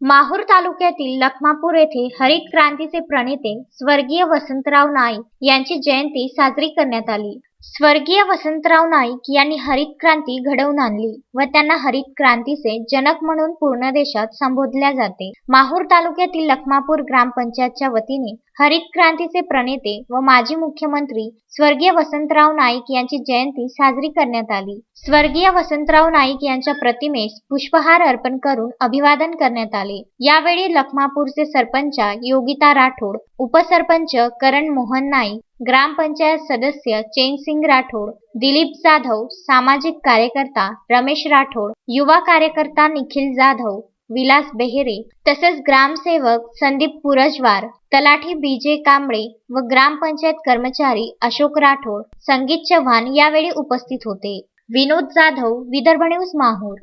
माहूर तालुक्यातील लखमापूर येथे हरित क्रांतीचे प्रणेते स्वर्गीय वसंतराव नाईक यांची जयंती साजरी करण्यात आली. स्वर्गीय वसंतराव नाईक यांनी हरित क्रांती घडवून आणली व त्यांना हरित क्रांतीचे जनक म्हणून पूर्ण देशात संबोधल्या जाते. माहूर तालुक्यातील लखमापूर ग्रामपंचायतच्या वतीने हरित क्रांतीचे प्रणेते व माजी मुख्यमंत्री स्वर्गीय वसंतराव नाईक यांची जयंती साजरी करण्यात आली. स्वर्गीय वसंतराव नाईक यांच्या प्रतिमेस पुष्पहार अर्पण करून अभिवादन करण्यात आले. यावेळी लखमापूरचे सरपंच योगिता राठोड उपसरपंच करण मोहन नाईक ग्रामपंचायत सदस्य चेनसिंग राठोड दिलीप जाधव सामाजिक कार्यकर्ता रमेश राठोड युवा कार्यकर्ता निखिल जाधव विलास बेहेरे तसेच ग्रामसेवक संदीप पुरजवार तलाठी बीजे कांबळे व ग्रामपंचायत कर्मचारी अशोक राठोड संगीत चव्हाण यावेळी उपस्थित होते. विनोद जाधव विदर्भ न्यूज माहूर.